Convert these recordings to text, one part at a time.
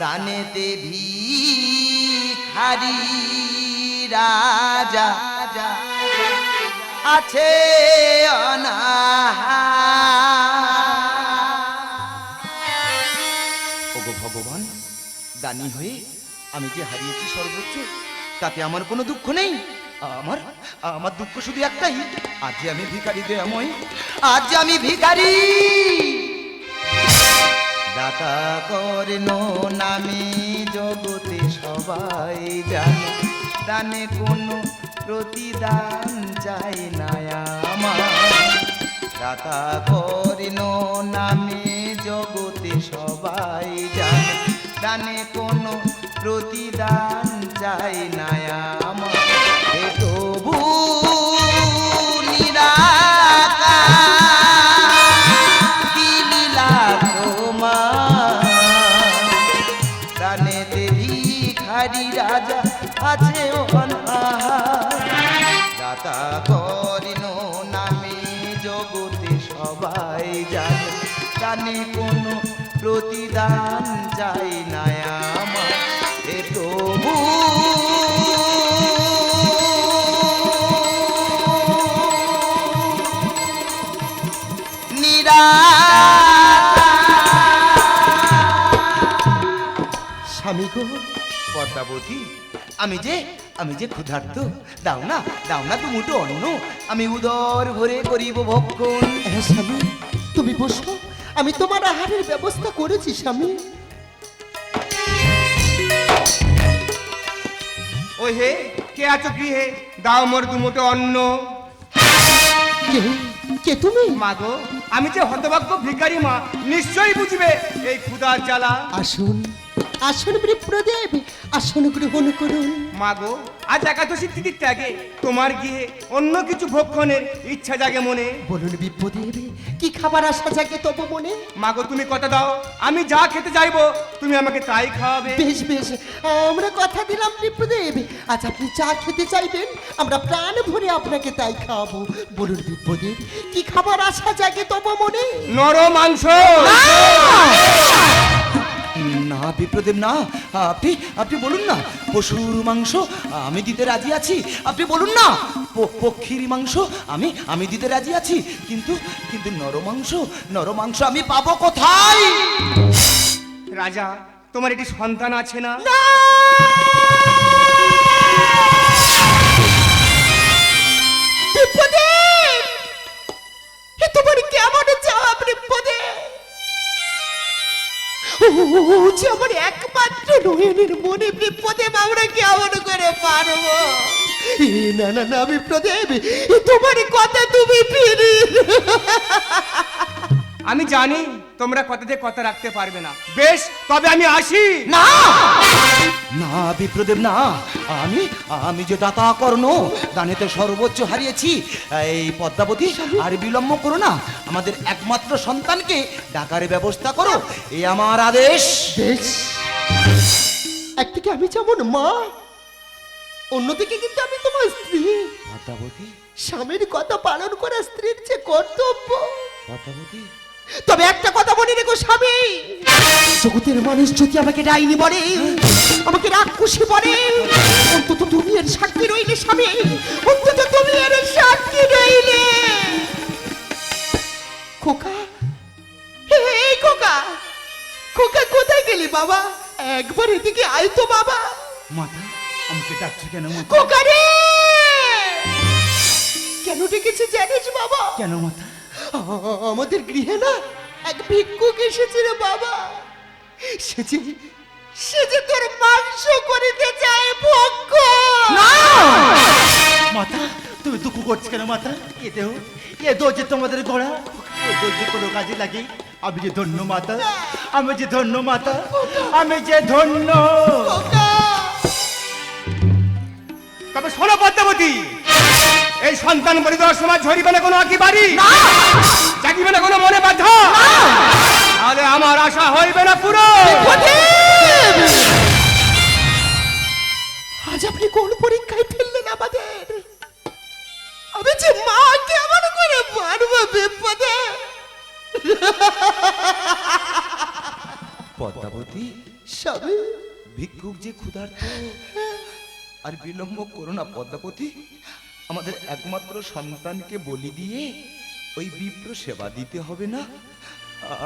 দানেতে ভিখারি রাজা। আছে অনাহা। ওগো ভগবান দানি হয়ে আমি যে হারিয়েছি সর্বোচ্চ তাতে আমার কোনো দুঃখ নেই। আমার আমার দুঃখ শুধু একটাই আজ আমি ভিখারি দয়াময় আজ আমি ভিখারি। দাতা কর্ণ নামে জগতে সবাই জানে, দানে কোনো প্রতিদান চাই না আমার। দাতা কর্ণ নামে জগতে সবাই জানে, দানে কোনো প্রতিদান চাই না আমার। জানে কোনো প্রতিদান চাই না আমার। হে প্রভু। স্বামী গো, পদ্মাবতী, আমি যে আমি যে ক্ষুধার্ত, দাও না দাও না তুমি তো অন্ন, আমি উদর ভরে করিব ভক্ষণ। হ্যাঁ স্বামী, তুমি বসো। আমি তোমার আহারের ব্যবস্থা করেছি স্বামী। ও হে কে আছো গৃহে দাও মোর দুমুটো অন্ন। কে তুমি? মা গো আমি যে হতভাগ্য ভিখারি মা নিশ্চয়ই বুঝবে এই ক্ষুধার জ্বালা। আসুন আসুন বিপ্রদেব আসুন গ্রহণ করুন। মা গো আজ একাদশী তিথির ত্যাগে তোমার গৃহে অন্য কিছু ভক্ষণের ইচ্ছা জাগে মনে। বলুন বিপ্রদেব কি খাবার আসা জাগে তবু মনে? মা গো তুমি কথা দাও আমি যা খেতে চাইব তুমি আমাকে তাই খাওয়াবে। বেশ বেশ আমরা কথা দিলাম বিপ্রদেব আজ আপনি চা খেতে চাইবেন আমরা প্রাণ ভরে আপনাকে তাই খাওয়াবো। বলুন বিপ্রদেব কি খাবার আসা জাগে তবু মনে? নর মাংস না বিপ্রদেব না আপনি আপনি বলুন না পশুর মাংস আমি দিতে রাজি আছি। আপনি বলুন না পক্ষীর মাংস আমি আমি দিতে রাজি আছি। কিন্তু কিন্তু নর মাংস নর মাংস আমি পাবো কোথায়? রাজা তোমার এটি সন্তান আছে না? তোমার কেমন যে আমার একমাত্র নয়নের মনে বিপ্রদেব আমরা কেমন করে পারব? না না না বিপ্রদেব তোমার কথা তুমি ফিরি আমি জানি তোমরা কথাতে কথা রাখতে পারবে না। বেশ তবে আমি আসি। না! না বিপ্রদেব না। আমি আমি যে দাতা কর্ণ দানেতে সর্বোচ্চ হারিয়েছি এই পদ্মাবতী আর বিলম্ব করো না। আমাদের একমাত্র সন্তানকে ডাকার ব্যবস্থা করো। এই আমার আদেশ। বেশ। একদিকে আমি যেমন মা অন্যদিকে কিন্তু আমি তোমার স্ত্রী। পদ্মাবতী স্বামীর কথা পালন করা স্ত্রীর যে কর্তব্য। পদ্মাবতী তবে একটা কথা মনে রেখো স্বামী। জগতের মানুষ যদি আমাকে ডাইনি বলে আমাকে রাক্ষসী বলে অন্তত তুমি এর সাক্ষী রইলে স্বামী। অন্তত তুমি এর সাক্ষী একবার এদিকে আয় তো বাবা। মাতা আমাকে ডাকছো কেন মাতা? খোকা রে কেন ডেকেছে জানিস বাবা? কেন মাতা? আমাদের গৃহে না এক ভিক্ষুক এসেছে রে বাবা। সে যে সে যে তোর মাংস করিতে চায় ভক্ষ মাতা তুমি দুঃখ করছ কেন মাতা? এ দেহ এ দো যে তোমাদের গোড়া এ দো যে কোনো কাজে লাগে। আমি যে ধন্য মাতা আমি যে ধন্য মাতা আমি যে ধন্য তবে শোনো পদ্মাবতী এই সন্তান বলি দেওয়ার সময় ঝরিবে না কোনো আঁকি বাড়ি? জাগিবে না কোনো মনে বাধা? তাহলে আমার আশা হইবে না পুরো। আজ আপনি কোন পরীক্ষায় ফেললেন আমাদের? আমি যে মা কেমন করে মারবো বিপদে। পদ্মাবতী, স্বামী, ভিক্ষুক যে ক্ষুধার্ত, আর বিলম্ব করো না পদ্মাবতী। আমাদের একমাত্র সন্তানকে বলি দিয়ে ওই বিপ্র সেবা দিতে হবে না।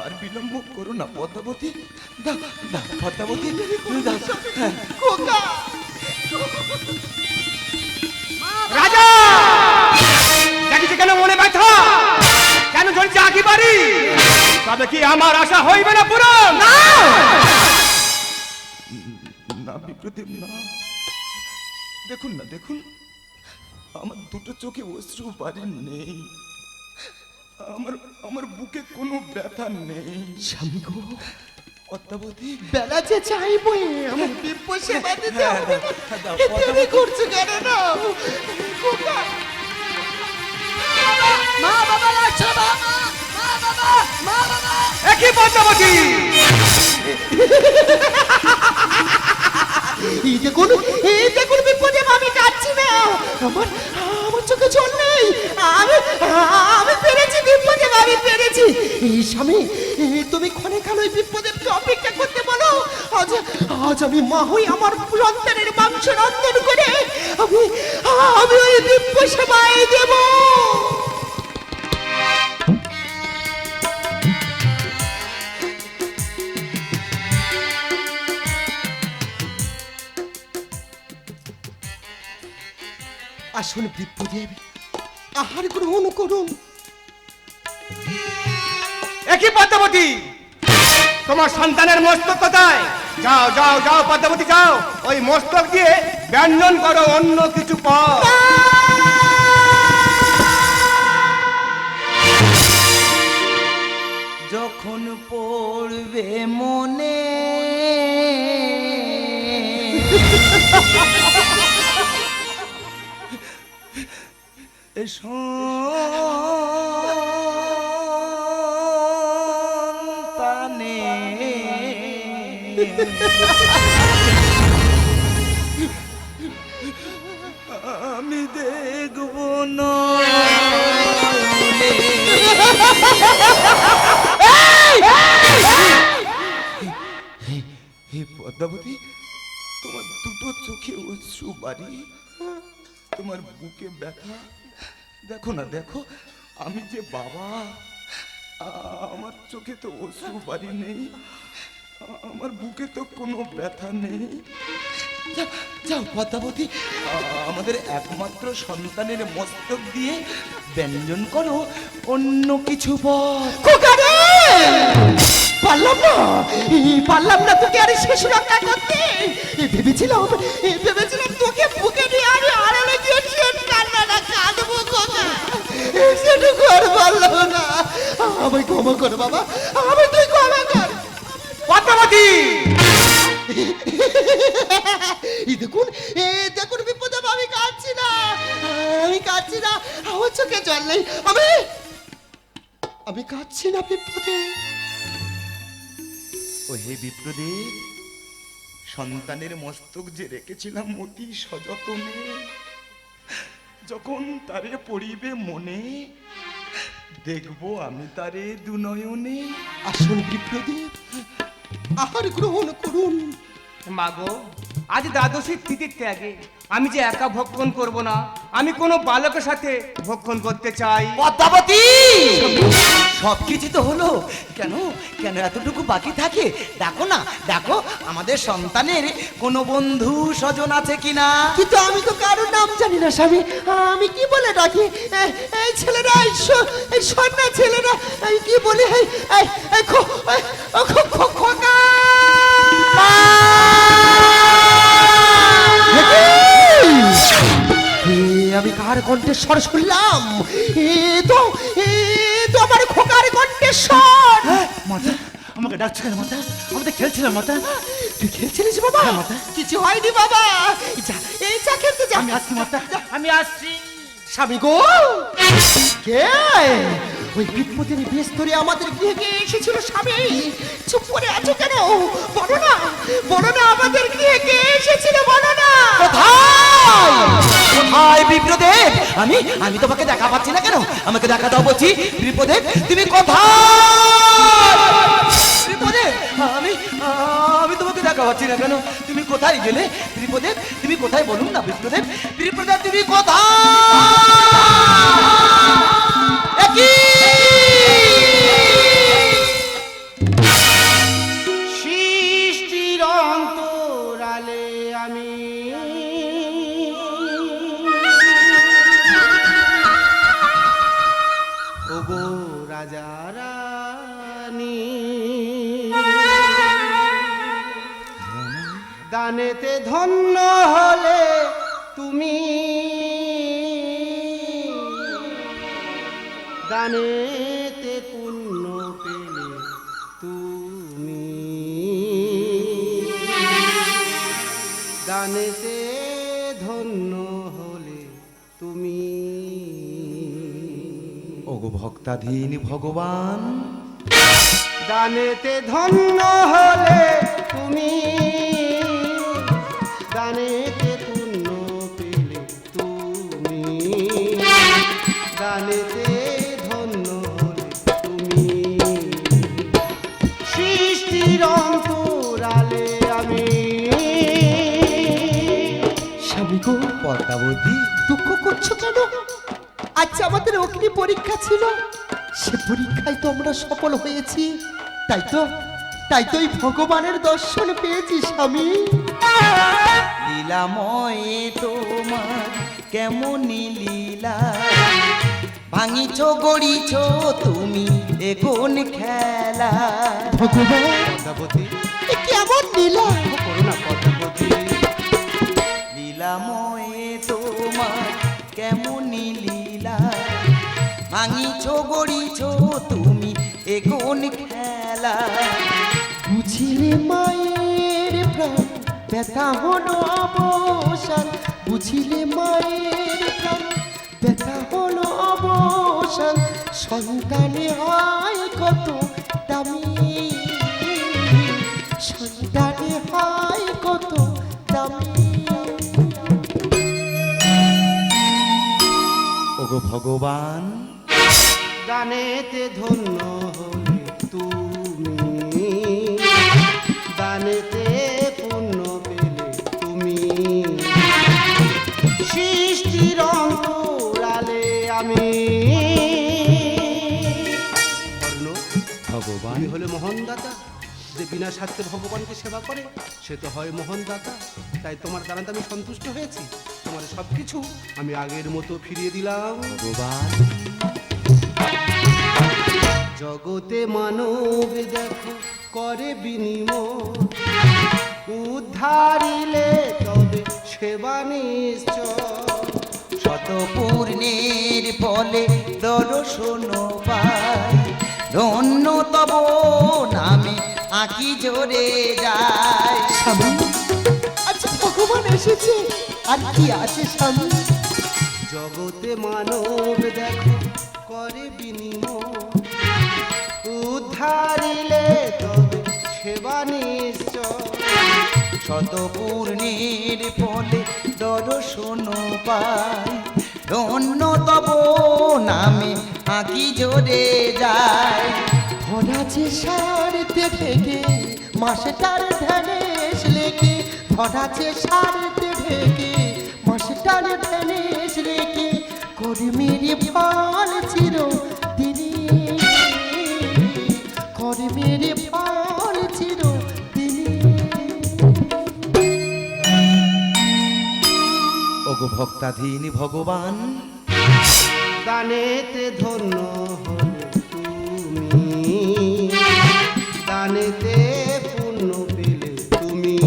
আর বিলম্ব করো না পদ্মাবতী। পদ্মাবতী কি আমার আশা হইবে না পূরণ? না! বিপ্রদেব না দেখুন না দেখুন। আমার দুটো চোখে অশ্রু বাড়ি নেই। আমার আমার বুকে কোনো ব্যথা নেই। স্বামী গো পদ্মাবতী বেলা যে চাইব আমার দিব্য সেবা দিতে হবে দাও, এ পদ্মাবতী। তুমি করছ কেন না? মা বাবা লাগছে বাবা একই পদ্মাবতী এই দেখুন এই বিপদে আমি না আমার আমার চোখে জল নেই। আমি আমি পেরেছি বিপদে, আমি পেরেছি। এই স্বামী তুমি ক্ষণে খান ওই বিপদেবকে অপেক্ষা করতে বলো। আজ আজ আমি মা হই আমার সন্তানের মাংস রন্ধন করে আমি আমি ওই দিব্য সেবায় দেবো। আসুন বিপ্রদেব আহার গ্রহণ করুন। একই পদ্মাবতী। তোমার সন্তানের মস্তক কোথায়? যাও যাও যাও, পদ্মাবতী, যাও। ওই মস্তক দিয়ে ব্যঞ্জন করো অন্য কিছু পর যখন পড়বে মনে সন্তানে। আমি দেখব না। হে পদ্মাবতী তোমার দুটো চোখে অশ্রু বাড়ি তোমার বুকে ব্যথা দেখো না দেখো আমি যে বাবা আমার চোখে তো অশ্রু বাড়ি নেই আমার বুকে তো কোনো ব্যথা নেই। যাও, পদ্মাবতী আমাদের একমাত্র সন্তানের মস্তক দিয়ে ব্যঞ্জন করো অন্য কিছু পারলাম না পারলাম না তোকে আরে শেষ রক্ষা করতে। ভেবেছিলাম ভেবেছিলাম তোকে বুকে সেটুকু আর পারলাম না। আমায় ক্ষমা কর বাবা আমায় তুই ক্ষমা কর। পদ্মাবতী এই দেখুন এই দেখুন বিপদে আমি কাঁদছি না। আমি কাঁদছি না আমার চোখে জল নেই। আমি আমি কাঁদছি না বিপদে। ও হে বিপ্রদেব সন্তানের মস্তক যে রেখেছিলাম অতি সযতনে। যখন তারে পড়িবে মনে দেখব আমি তারে দুনয়নে। আসুন বিপ্রদেব আহার গ্রহণ করুন। মাগো আজ দ্বাদশীর তিথির ত্যাগে আমি যে একা ভক্ষণ করব না আমি কোনো বালকের সাথে ভক্ষণ করতে চাই। পদ্মাবতী! সব কিছু তো হলো। কেন? কেন এতটুকু বাকি থাকে? দেখো না দেখো আমাদের সন্তানের কোনো বন্ধু স্বজন আছে কিনা? কিন্তু আমি তো কারোর নাম জানি না স্বামী। আমি কি বলে ডাকি? এই ছেলেরা এই সন্না ছেলেরা আমি কি বলি? এই এই এই খো- কণ্ঠেশ্বর শুনলাম। এ তো এ তো আমার খোকার কণ্ঠেশ্বর মাতা আমাকে ডাকছো কেন মাতা? আমাদের খেলছিলাম মাতা। তুই খেলছিলিস বাবা? কিছু হয়নি বাবা। যা এই চা খেলতে যা। আমি আসছি মাতা। আমি আসছি। স্বামী গো! কে? ওই বিপদের বেস্তরে আমাদের গৃহে কে এসেছিল স্বামী। চুপ করে আছো কেন? বলো না বলো না আমাদের গৃহে কে এসেছিল বলো না কোথায়? বিপ্রদেব। আমি আমি তোমাকে দেখা পাচ্ছি না কেন? আমাকে দেখা দাও বলছি। বিপ্রদেব, তুমি কোথায়? বিপ্রদেব, আমি দেখা পাচ্ছি না কেন? তুমি কোথায় গেলে? ত্রিপদেব তুমি কোথায় বলুন না বিপ্রদেব? ত্রিপদেব তুমি কোথায়? সৃষ্টির পেলে তুমি। ধন্য হলে তুমি। ওগো ভক্তাধীন ভগবান। দানেতে ধন্য হলে তুমি। দানেতে পুণ্য পেলে তুমি। দানেতে গো পদ্মাবতী দুঃখ করছ কেন? আজ আমাদের অগ্নি পরীক্ষা ছিল। সে পরীক্ষায় তো আমরা সফল হয়েছি। তাই তো তাই তো ভগবানের দর্শন পেয়েছি স্বামী। লীলাময়ে তোমার কেমন লীলা। ভাঙিছ গড়িছ তুমি এগোন খেলা। ভগবান কেমন লীলা? করুণা পদ্মাবতী লীলাময়ে তোমার কেমন লীলা। ভাঙিছ, গড়িছ, তুমি এগোন খেলা। বুঝিলে মায়ের প্রাণ, ব্যথা হলো অবসান। বুঝিলে মায়ের প্রাণ, ব্যথা হলো অবসান। সন্তানে হয় কত দামি ওগো ভগবান। দানেতে ধন্য হলে তুমি। দানেতে পূর্ণ পেলে তুমি। সৃষ্টির অন্তরালে আমি। ভগবান হলে মোহন দাতা। যে বিনা স্বার্থে ভগবানকে সেবা করে সে তো হয় মোহন দাতা। তাই তোমার দ্বারাতে আমি সন্তুষ্ট হয়েছি। তোমার সব কিছু আমি আগের মতো ফিরিয়ে দিলাম। ভগবান। জগতে মানব দেখো করে বিনিময়। উদ্ধারিলে তবে সেবা নিশ্চয়। শত পূর্ণের ফলে দর্শন পাই ধন্য তব আঁকি জোরে যায়। স্বামী আচ্ছা ভগবান এসেছে। আর কি আছে স্বামী? জগতে মানব দেখো করে বিনিময়। উদ্ধারিলে তবে সেবা নিশ্চয়। শত পূর্ণের ফলে দর্শন পাই। ধন্য তব নামে আঁকি জোরে যায়। যে সারতে থেকে মাসেটার ধ্যানে লেগে ধরা যে সারতে থেকে মাসেটার ধ্যানে লেগে কর্মের ফল চির দিনী কর্মের ফল চির দিনী। ওগো ভক্তাধীন ভগবান দানেতে ধন্য হলে দানেতে পূর্ণ পেলে তুমি।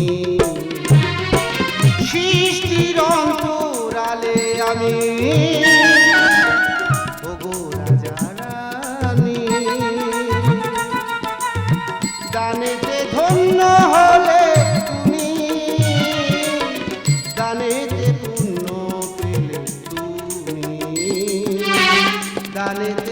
সৃষ্টির অন্তরালে ধন্য হলে তুমি। দানেতে পূর্ণ পেলে তুমি। দানেতে